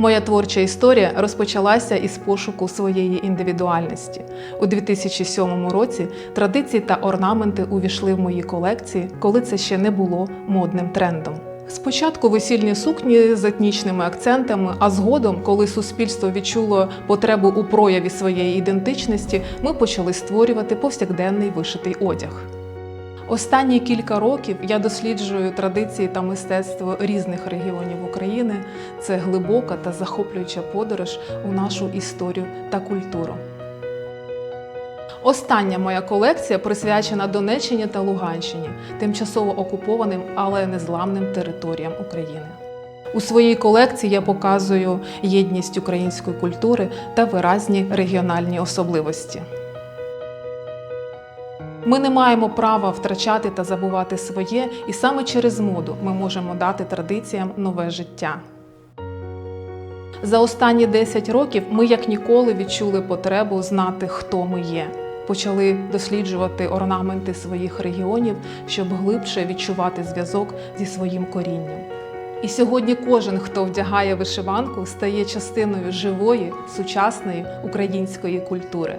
Моя творча історія розпочалася із пошуку своєї індивідуальності. У 2007 році традиції та орнаменти увійшли в мої колекції, коли це ще не було модним трендом. Спочатку весільні сукні з етнічними акцентами, а згодом, коли суспільство відчуло потребу у прояві своєї ідентичності, ми почали створювати повсякденний вишитий одяг. Останні кілька років я досліджую традиції та мистецтво різних регіонів України. Це глибока та захоплююча подорож у нашу історію та культуру. Остання моя колекція присвячена Донеччині та Луганщині, тимчасово окупованим, але незламним територіям України. У своїй колекції я показую єдність української культури та виразні регіональні особливості. Ми не маємо права втрачати та забувати своє, і саме через моду ми можемо дати традиціям нове життя. За останні 10 років ми як ніколи відчули потребу знати, хто ми є. Почали досліджувати орнаменти своїх регіонів, щоб глибше відчувати зв'язок зі своїм корінням. І сьогодні кожен, хто вдягає вишиванку, стає частиною живої, сучасної української культури.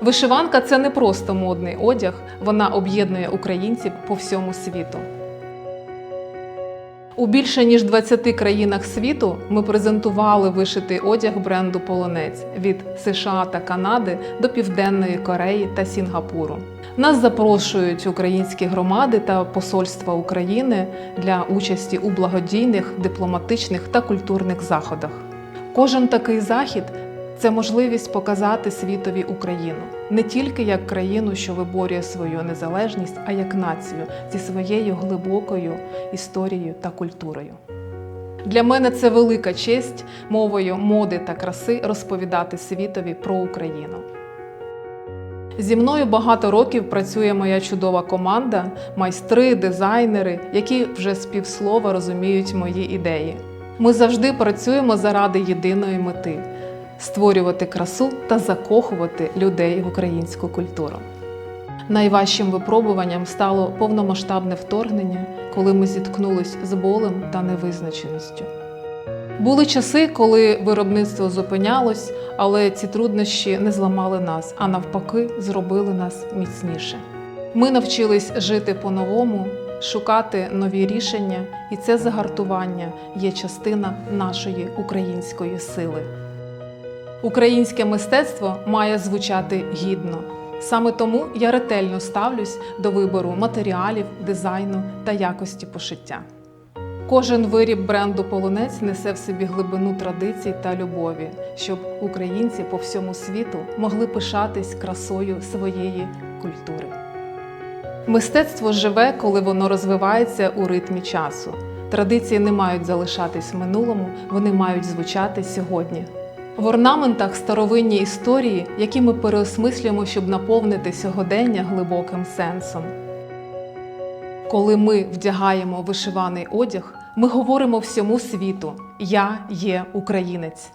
Вишиванка це не просто модний одяг, вона об'єднує українців по всьому світу. У більше ніж 20 країнах світу ми презентували вишитий одяг бренду Полонець від США та Канади до Південної Кореї та Сінгапуру. Нас запрошують українські громади та посольства України для участі у благодійних, дипломатичних та культурних заходах. Кожен такий захід це можливість показати світові Україну не тільки як країну, що виборює свою незалежність, а як націю зі своєю глибокою історією та культурою. Для мене це велика честь мовою моди та краси розповідати світові про Україну. Зі мною багато років працює моя чудова команда, майстри, дизайнери, які вже з півслова розуміють мої ідеї. Ми завжди працюємо заради єдиної мети створювати красу та закохувати людей в українську культуру. Найважчим випробуванням стало повномасштабне вторгнення, коли ми зіткнулись з болем та невизначеністю. Були часи, коли виробництво зупинялось, але ці труднощі не зламали нас, а навпаки, зробили нас міцніше. Ми навчились жити по-новому, шукати нові рішення, і це загартування є частина нашої української сили. Українське мистецтво має звучати гідно. Саме тому я ретельно ставлюсь до вибору матеріалів, дизайну та якості пошиття. Кожен виріб бренду Полонець несе в собі глибину традицій та любові, щоб українці по всьому світу могли пишатись красою своєї культури. Мистецтво живе, коли воно розвивається у ритмі часу. Традиції не мають залишатись в минулому, вони мають звучати сьогодні. В орнаментах старовинні історії, які ми переосмислюємо, щоб наповнити сьогодення глибоким сенсом. Коли ми вдягаємо вишиваний одяг, ми говоримо всьому світу: Я є українець.